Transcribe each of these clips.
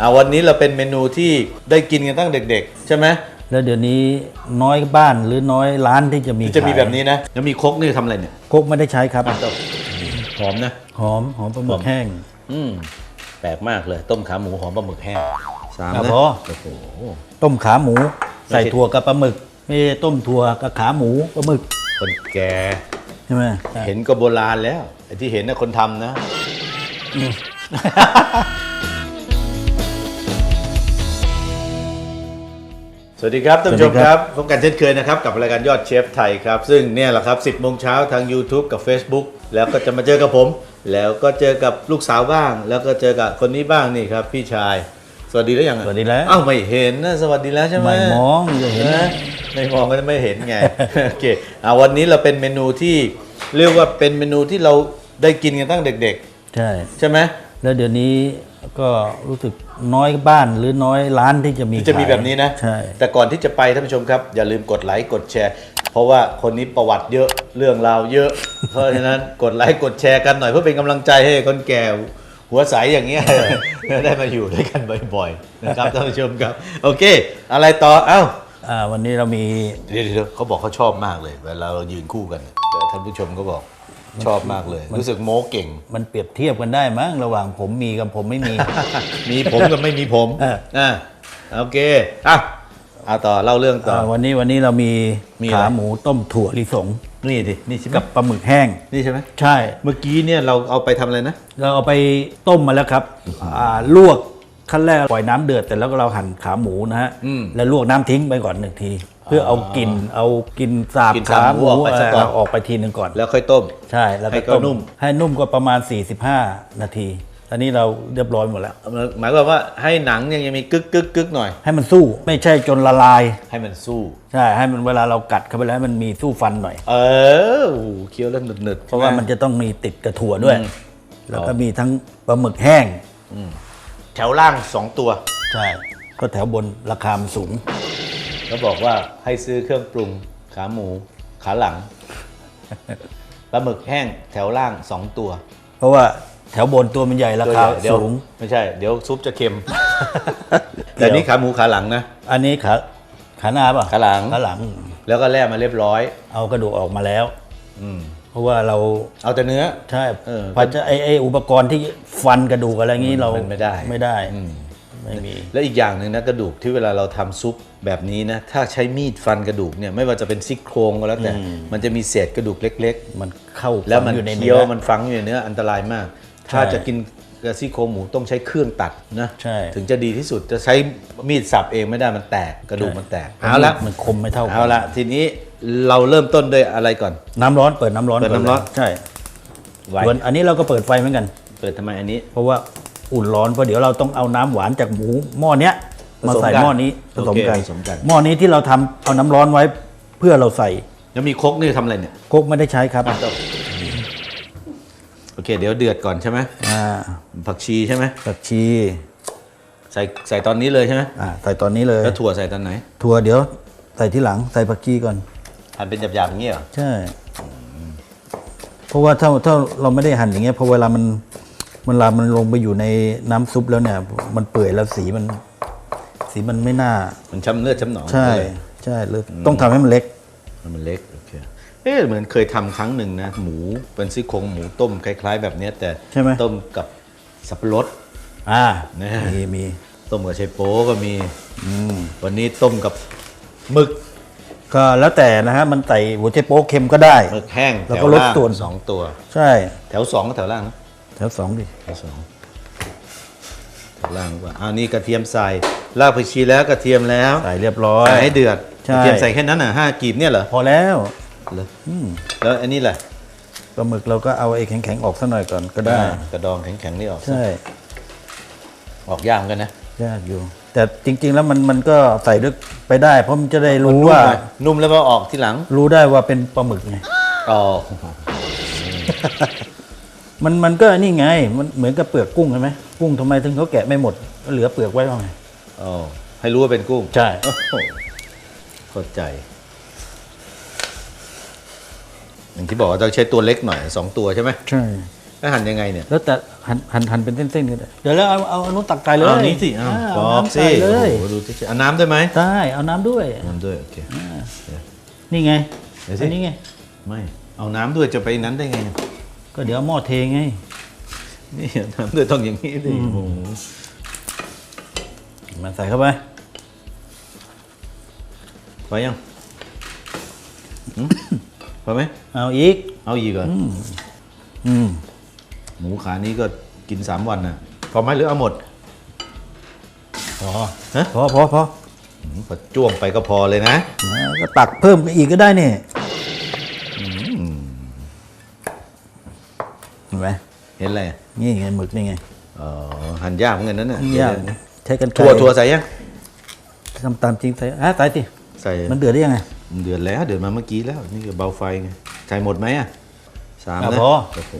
อ่าวันนี้เราเป็นเมนูที่ได้กินกันตั้งเด็ก ๆ ใช่ไหมแล้วเดี๋ยวนี้น้อยบ้านหรือน้อยร้านที่จะมีที่จะมีขายแบบนี้นะแล้วมีครกนี่ทำอะไรเนี่ยโคกไม่ได้ใช้ครับ หอมนะ หอมหอมปลาหมึกแห้งอืมแปลกมากเลย ต้มขาหมูหอมปลาหมึกแห้งสามอะนะพอโอ้โห ต้มขาหมู ใส่ไม่ใช่ถั่วกับปลาหมึก ไม่ใช่ต้มถั่วกับขาหมูปลาหมึกคนแก่ใช่ไหมเห็นก็โบราณแล้วไอ้ที่เห็นนะคนทำนะ วัสดีครับท่านผู้ชมครับพบกันเช่นเคยนะครับ กับรายการยอดเชฟไทยครับ ซึ่งเนี่ยแหละครับ 10โมงเช้าทาง YouTube กับ Facebook แล้วก็จะมาเจอกับผม แล้วก็เจอกับลูกสาวบ้าง แล้วก็เจอกับคนนี้บ้างนี่ครับพี่ชาย สวัสดีแล้วยังอะสวัสดีแล้วอ้าวไม่เห็นนะสวัสดีแล้วใช่ไหมไม่มองจะเห็นไหมนะไม่มองก็ไม่เห็นไงโอเคอ่าวันนี้เราเป็นเมนูที่เรียกว่าเป็นเมนูที่เราได้กินกันตั้งเด็กใช่ๆใช่ไหมแล้วเดี๋ยวนี้ ก็รู้สึกน้อยบ้านหรือน้อยร้านที่จะมีที่จะมีขายแบบนี้นะ ใช่ แต่ก่อนที่จะไปท่านผู้ชมครับ อย่าลืมกดไลค์กดแชร์ เพราะว่าคนนี้ประวัติเยอะเรื่องราวเยอะ เพราะฉะนั้นกดไลค์กดแชร์กันหน่อยเพื่อเป็นกำลังใจให้คนแก่หัวใสอย่างเงี้ยได้มาอยู่ด้วยกันบ่อยๆนะครับท่านผู้ชมครับ โอเค อะไรต่อเอ้าอ่าวันนี้เรามีเดี๋ยวเดี๋ยวเขาบอกเขาชอบมากเลย เวลาเรายืนคู่กันแต่ท่านผู้ชมก็บอก ชอบมากเลย รู้สึกโม้เก่ง มันเปรียบเทียบกันได้มั้งระหว่างผมมีกับผมไม่มี มีผมกับไม่มีผมเอออ่าโอเคอะเอาต่อเล่าเรื่องต่ออ่าวันนี้วันนี้เรามีมีอะไรขาหมูต้มถั่วลิสงนี่ดินี่ใช่ไหมกับปลาหมึกแห้งนี่ใช่ไหมใช่ เมื่อกี้เนี่ยเราเอาไปทำอะไรนะ เราเอาไปต้มมาแล้วครับอ่าลวกขั้นแรกปล่อยน้ำเดือดแต่แล้วก็เราหั่นขาหมูนะฮะอืมแล้วลวกน้ำทิ้งไปก่อนหนึ่งที เพื่อเอากลิ่นเอากลิ่นสาบกลิ่นสาขาบหหมูมูออกไปซะก่อนเออออกไปทีหนึ่งก่อน แล้วค่อยต้ม ใช่ แล้วให้ก็เขาต้มนุ่ม ให้นุ่มก็ประมาณ 45 นาทีตอนนี้เราเรียบร้อยหมดแล้ว หมายความว่าให้หนังยังยังมีกึกกึกกึกหน่อย ให้มันสู้ไม่ใช่จนละลาย ให้มันสู้ ใช่ ให้มันเวลาเรากัดเข้าไปแล้วให้มันมีสู้ฟันหน่อย เออโอ้โหเคี้ยวแล้วหนึบหนึบๆเพราะว่ามันจะต้องมีติดกระถั่วด้วยอืมแล้วก็มีทั้งปลาหมึกแห้ง แถวล่างสองตัว ใช่ ก็แถวบนราคามันสูง เขาบอกว่าให้ซื้อเครื่องปรุงขาหมู ขาหลังปลาหมึกแห้งแถวล่างสองตัว เพราะว่าแถวบนตัวมันใหญ่ราตัวคาใหญ่เดี๋ยวสูง ไม่ใช่ เดี๋ยวซุปจะเค็ม แต่นี่ขาหมูขาหลังนะ อันนี้ขาขาหน้าป่ะขาหลังขาหลัง แล้วก็แล่มาเรียบร้อย เอากระดูกออกมาแล้วอืมเพราะว่าเราเอาแต่เนื้อ ใช่เออพอจะไอไออุปกรณ์ที่ฟันกระดูกอะไรงี้เรามันไม่ได้ไม่ได้อืม ไม่มี แล้วอีกอย่างหนึ่งนะกระดูกที่เวลาเราทำซุปแบบนี้นะถ้าใช้มีดฟันกระดูกเนี่ยไม่ว่าจะเป็นซี่โครงก็แล้วแต่ มันจะมีเศษกระดูกเล็กมันเข้าๆแล้วมันฝังอยู่ในเคี้ยวเนื้อมันฝังอยู่ในเนื้ออันตรายมาก ถ้าใช่จะกินกระซี่โครงหมูต้องใช้เครื่องตัดนะใช่ถึงจะดีที่สุดจะใช้มีดสับเองไม่ได้มันแตกกระดูกมันแตกเอาละมันคมไม่เท่ากันเอาละทีนี้เราเริ่มต้นด้วยอะไรก่อน น้ำร้อนเปิดน้ำร้อนเปิดน้ำร้อนใช่ไว้ส่วนอันนี้เราก็เปิดไฟเหมือนกัน เปิดทำไมอันนี้ เพราะว่า อุ่นร้อนเพราะเดี๋ยวเราต้องเอาน้ำหวานจากหมูหม้อเนี้ยมาใส่ผสมกันหม้อนี้ผสมกันโอเคผสมกันหม้อนี้ที่เราทำเอาน้ำร้อนไว้เพื่อเราใส่แล้วมีครกนี่ทำอะไรเนี่ยโคกไม่ได้ใช้ครับโอเค เดี๋ยวเดือดก่อนใช่ไหมอ่าผักชีใช่ไหมผักชี ใส่ใส่ตอนนี้เลยใช่ไหมอ่าใส่ตอนนี้เลยแล้วถั่วใส่ตอนไหน ถั่วเดี๋ยวใส่ที่หลังใส่ผักชีก่อนหั่นเป็นหยาบๆอย่างนี้เหรอใช่เพราะว่าถ้าถ้าเราไม่ได้หั่นอย่างเงี้ยพอเวลามัน เวลามันลงไปอยู่ในน้ำซุปแล้วเนี่ย มันเปื่อยแล้วสีมัน สีมันไม่น่า มันช้ำเลือดช้ำหนองใช่เลยใช่เลยต้องทำให้มันเล็ก มันเล็กโอเคเอ๊ะเหมือนเคยทำครั้งหนึ่งนะ หมูเป็นซี่โครงหมูต้มคล้ายๆ แบบเนี้ยแต่ใช่ไหมต้มกับสับปะรดอ่าแน่มีมีต้มกับไชโป๊ก็มีวันนี้ต้มกับหมึก ก็แล้วแต่นะฮะมันใส่หัวใจโป๊กเค็มก็ได้หมึกแห้งแล้วแถก็วลดล่างส่วนสองตัว ใช่ แถวสองก็แถวล่างนะ แถวสองดิแถวสองแถวล่างดีกว่าอ้าวนี่กระเทียมใส่รากผักชีแล้วกระเทียมแล้วใส่เรียบร้อย ใส่ให้เดือดใช่ กระเทียมใส่แค่นั้นอะห้ากีบเนี่ยเหรอพอแล้วเหรอแล้วอันนี้แหละปลาหมึกเราก็เอาไอ้แข็งๆออกสักหน่อยก่อนก็ได้กระดองแข็งๆนี่ออกใช่ออกยากเหมือนกันนะยากอยู่ แต่จริง ๆ แล้วมันมันก็ใส่ด้วยไปได้ เพราะมันจะได้รู้ว่า นุ่มไหมนุ่มแล้วมาออกทีหลังรู้ได้ว่าเป็นปลาหมึกไง อ๋อ มันมันก็นี่ไง มันเหมือนกับเปลือกกุ้งใช่ไหมกุ้งทำไมถึงเขาแกะไม่หมดก็เหลือเปลือกไว้บ้างไงอ๋อให้รู้ว่าเป็นกุ้งใช่โอ้โหเข้าใจ อย่างที่บอกว่าต้องใช้ตัวเล็กหน่อยสองตัวใช่ไหมใช่อแล้วหั่นยังไงเนี่ย แล้วแต่หั่นหั่นหั่นเป็นเส้นๆก็ได้เดี๋ยวแล้วเอาเอาเอานุ้นตักใส่เลยเอานี้สิเอาอ่าบเอาอกน้ำสิใส่เลยโอ้โหดูสิเอาน้ำด้วยไหมได้เอาน้ำด้วย น้ำด้วยโอเค นี่ไงเดี๋ยวสิ อันนี้ไง ไม่ เอาน้ำด้วยจะไปนั้นได้ไง ก็เดี๋ยวเอาหม้อเทไง นี่น้ำด้วยต้องอย่างนี้ดิโอ้โหมาใส่เข้าไปพอยังหืมพอไหมเอาอีก เอาอีกเหรออืมหมูขานี้ก็กินสามวันน่ะ พอไหมหรือเอาหมด พอฮะพอพอพอหืมพอจ้วงไปก็พอเลยนะนะก็ตักเพิ่มไปอีกก็ได้นี่เห็นไหมเห็นอะไรอะนี่ไงหมึกนี่ไงอ๋อหั่นยากเหมือนกันนั่นน่ะยากใช้กันไกรถั่วถั่วใส่ยังทำตามจริงใส่อะใส่สิใส่มันเดือดได้ยังไงเดือดแล้วเดือดมาเมื่อกี้แล้ว นี่ก็เบาไฟไงใส่หมดไหมอะสามอะนะพอโอ้โห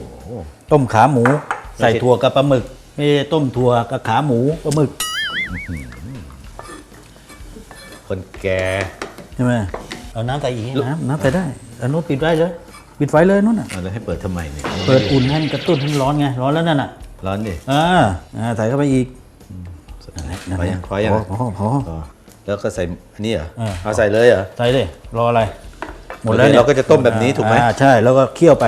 ต้มขาหมู ใส่ไม่ใช่ถั่วกับปลาหมึกไม่ใช่ต้มถั่วกับขาหมูปลาหมึก คนแก่ใช่ไหมเอาน้ำใส่อีกน้ำน้ำใส่ได้อันนู้นปิดไว้เลย ปิดไฟเลยนู้นน่ะเอาแล้วให้เปิดทำไมเนี่ยเปิดอุ่นให้มันกระตุ้นให้มันร้อนไง ร้อนแล้วนั่นน่ะร้อนดิอ่าอ่าใส่เข้าไปอีกพอยังพอยังพอพอพอพอแล้วก็ใส่อันนี้เหรอเออเอาใส่เลยเหรอใส่เลยรออะไร หมดโอเคแล้วเนี่ยเราก็จะต้มแบบนี้ถูกไหมอ่าใช่แล้วก็เคี่ยวไป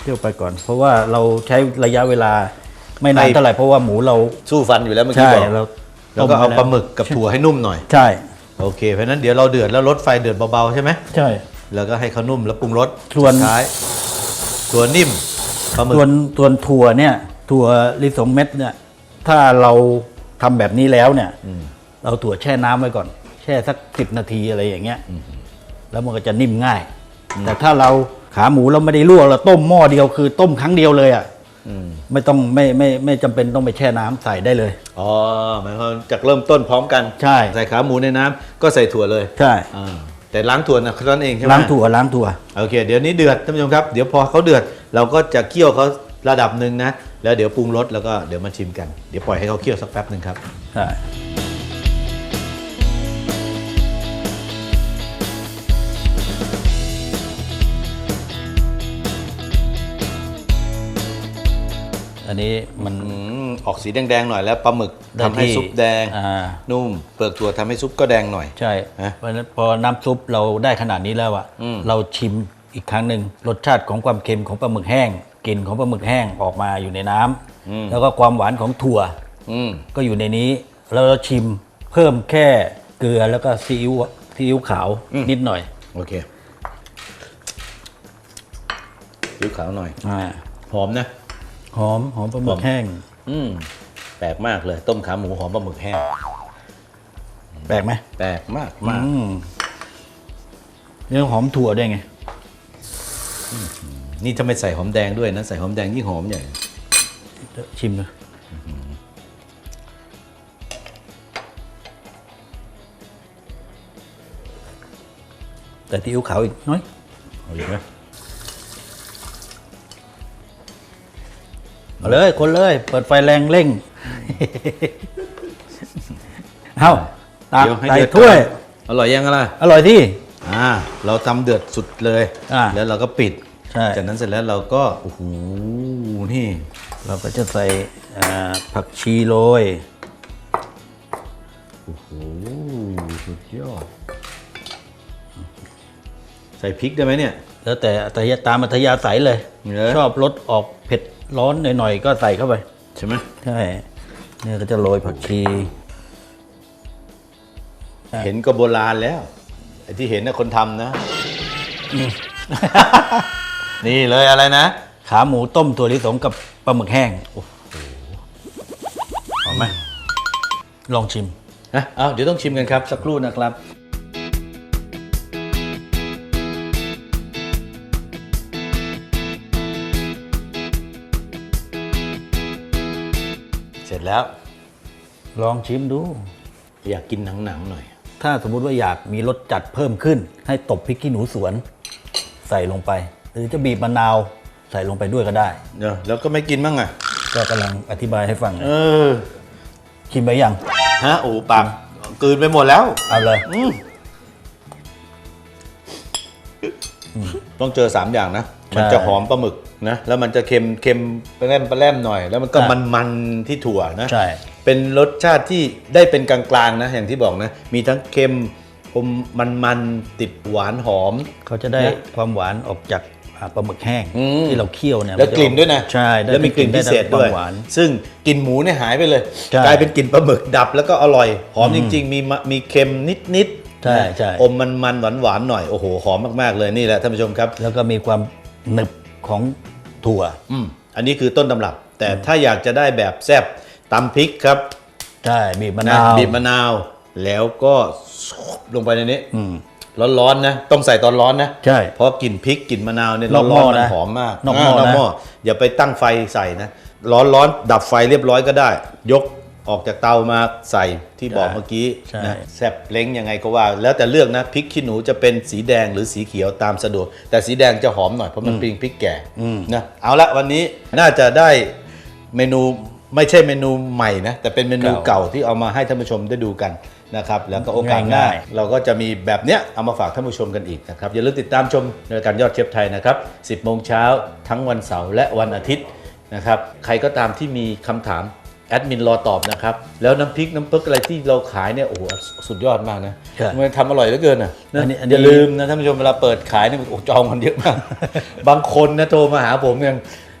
เคี่ยวไปก่อน เพราะว่าเราใช้ระยะเวลาไม่นานเท่าไหร่เพราะว่าหมูเราสู้ฟันอยู่แล้วเมื่อกี้ใช่บอกเราแล้วก็เอาต้ปลาหมึกกับถั่วให้นุ่มหน่อย ใช่ โอเคเพราะฉะนั้นเดี๋ยวเราเดือดแล้วลดไฟเดือดเบาๆใช่ไหมใช่ แล้วก็ให้เขานุ่มแล้วปรุงรสส่วนสุดท้ายถั่วนิ่มปลาหมึกส่วนส่วนถั่วเนี่ยถั่วลิสงเม็ดเนี่ยถ้าเราทำแบบนี้แล้วเนี่ยเราถั่วแช่น้ำไว้ก่อน แช่สักสิบนาทีอะไรอย่างเงี้ย แล้วมันก็จะนิ่มง่าย แต่ถ้าเราขาหมูเราไม่ได้ลวกเราต้มหม้อเดียวคือต้มครั้งเดียวเลยอะอืมไม่ต้องไม่ไม่ไม่จำเป็นต้องไปแช่น้ำใส่ได้เลย อ๋อหมายความจากเริ่มต้นพร้อมกัน ใช่ ใส่ขาหมูในน้ำก็ใส่ถั่วเลยใช่ อ่า แต่ล้างถั่วนะนั่นเองใช่ไหมล้างถั่วล้างถั่วโอเค เดี๋ยวนี้เดือดท่านผู้ชมครับเดี๋ยวพอเขาเดือด เราก็จะเคี่ยวเขาระดับหนึ่งนะ แล้วเดี๋ยวปรุงรสแล้วก็เดี๋ยวมาชิมกัน เดี๋ยวปล่อยให้เขาเคี่ยวสักแป๊บหนึ่งครับใช่ อันนี้มันอืมออกสีแดงๆหน่อยแล้วปลาหมึกได้ทำให้ที่ซุปแดง อ่านุ่ม เปลือกถั่วทำให้ซุปก็แดงหน่อย ใช่ฮะเพราะฉะนั้นพอน้ำซุปเราได้ขนาดนี้แล้วอะอืม เราชิมอีกครั้งหนึ่งรสชาติของความเค็มของปลาหมึกแห้งกลิ่นของปลาหมึกแห้งออกมาอยู่ในน้ำแล้วก็ความหวานของถั่ว อืม ก็อยู่ในนี้แล้วเราชิมเพิ่มแค่เกลือแล้วก็ซีอิ๊วซีอิ๊วขาวนิดหน่อยโอเคซีอิ๊วขาวหน่อย อ่าหอมนะ หอมหอมปลาหมึหอกมแห้ง อืมแปลกมากเลย ต้มขาหมูหอมปลาหมึกแห้ง แปลกไหมแปลกมากมากอืมเรื่องหอมถั่วด้วยไง นี่ถ้าไม่ใส่หอมแดงด้วยนะใส่หอมแดงยิ่งหอมใหญ่เดี๋ยวชิมดูแต่ซีอิ๊วขาวอีกน้อยเอาอยู่ไหม เอาเลยคนเลย เปิดไฟแรงเร่ง เอาตักเดี๋ยวให้ใส่เดือดถ้วย ก่อนอร่อยยังอะล่ะอร่อยที่ อ่า เราทำเดือดสุดเลย อ่าแล้วเราก็ปิด ใช่ จากนั้นเสร็จแล้วเราก็โอ้โหนี่ เราก็จะใส่อ่าผักชีโรย โอ้โหสุดยอด ใส่พริกได้ไหมเนี่ย แล้วแต่แต่ตามอัธยาศัยเลย เหรอ ชอบรสออกเผ็ดร้อนหน่อยๆ ก็ใส่เข้าไป ใช่ไหมใช่เนี่ยก็จะโรยผักชีเห็นก็โบราณแล้วไอ้ที่เห็นนะคนทำนะ นี่เลยอะไรนะขาหมูต้มถั่วลิสงกับปลาหมึกแห้งหอมไหมลองชิม นะเอาเดี๋ยวต้องชิมกันครับสักครู่นะครับ จแล้ว ลองชิมดู อยากกินหนังๆหน่อย ถ้าสมมุติว่าอยากมีรสจัดเพิ่มขึ้น ให้ตบพริกขี้หนูสวน ใส่ลงไป หรือจะบีบมะนาวใส่ลงไปด้วยก็ได้ เดี๋ยวแล้วก็ไม่กินบ้างอะ ก็กำลังอธิบายให้ฟังเออ ชิมไปยังฮะ โอ้ปากกลืนไปหมดแล้ว เอาเลย อืมต้องเจอสามอย่างนะ มันจะหอมปลาหมึกนะแล้วมันจะเค็มเค็มปลาแรมปลาแรมหน่อย แล้วมันก็ใช่มันมันๆที่ถั่วนะใช่เป็นรสชาติที่ได้เป็นกลางๆนะอย่างที่บอกนะ มีทั้งเค็มอมมันๆติดหวานหอม เขาจะได้นะความหวานออกจากอ่าปลาหมึกแห้งอืมที่เราเคี่ยวเนี่ยแล้วกลิ่นด้วยนะใช่ได้แล้วมีกลิ่นพิเศษด้วยไความหวานซึ่งกลิ่นหมูเนี่ยหายไปเลยใช่กลายเป็นกลิ่นปลาหมึกดับแล้วก็อร่อยหอมจริง ๆ มีมะมีเค็มนิดๆใช่นะใช่อมมันๆหวานๆหน่อยโอ้โหหอมมากๆเลยนี่แหละท่านผู้ชมครับ แล้วก็มีความ หนึบของถั่วอืมอันนี้คือต้นตำรับ แต่ถ้าอยากจะได้แบบแซ่บตำพริกครับใช่บีบมะนะนาวบีบมะนาว แล้วก็ลงไปในนี้อืม ร้อนๆนะ ต้องใส่ตอนร้อนนะใช่เพราะกลิ่นพริกกลิ่นมะนาวเนี่ยนอกหม้ร้ออนๆมันนะหอมมากนอกหม้อนะาอย่าไปตั้งไฟใส่นะ ร้อนๆดับไฟเรียบร้อยก็ได้ ยก ออกจากเตามาใส่ที่บอกเมื่อกี้ใช่นะแซ่บเล้งยังไงก็ว่า แล้วแต่เลือกนะพริกขี้หนูจะเป็นสีแดงหรือสีเขียวตามสะดวก แต่สีแดงจะหอมหน่อยเพราะมันเป็นพริกแก่นะเอาละวันนี้น่าจะได้เมนูไม่ใช่เมนูใหม่นะแต่เป็นเมนูเก่าที่เอามาให้ท่านผู้ชมได้ดูกันนะครับแล้วก็โอกาสหน้าง่ายเราก็จะมีแบบเนี้ยเอามาฝากท่านผู้ชมกันอีกนะครับอย่าลืมติดตามชมรายการยอดเชฟไทยนะครับ 10โมงเช้าทั้งวันเสาร์และวันอาทิตย์นะครับใครก็ตามที่มีคำถาม แอดมินรอตอบนะครับ แล้วน้ำพริกน้ำปึ๊กอะไรที่เราขายเนี่ยโอ้โหสุดยอดมากนะใช่มันทำอร่อยเหลือเกินอะนะอันนี้อันนี้อย่าลืมนะท่านผู้ชมเวลาเปิดขายเนี่ยโอ้โหจองกันเยอะมาก บางคนนะโทรมาหาผมยัง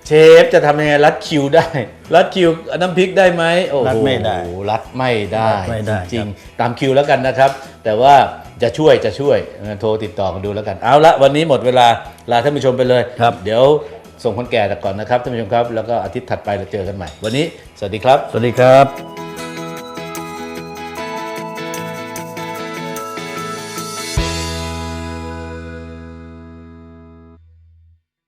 เชฟจะทำยังไงรัดคิวได้ รัดคิวน้ำพริกได้ไหมโอ้โหรัดไม่ได้รัดไม่ได้รัดไม่ได้จริครังบๆตามคิวแล้วกันนะครับ แต่ว่าจะช่วยจะช่วยเออโทรติดต่อกันดูแล้วกัน เอาละวันนี้หมดเวลาลาท่านผู้ชมไปเลยครับเดี๋ยว ส่งคนแก่แต่ก่อนนะครับท่านผู้ชมครับ แล้วก็อาทิตย์ถัดไปเราเจอกันใหม่ วันนี้ สวัสดีครับ สวัสดีครับ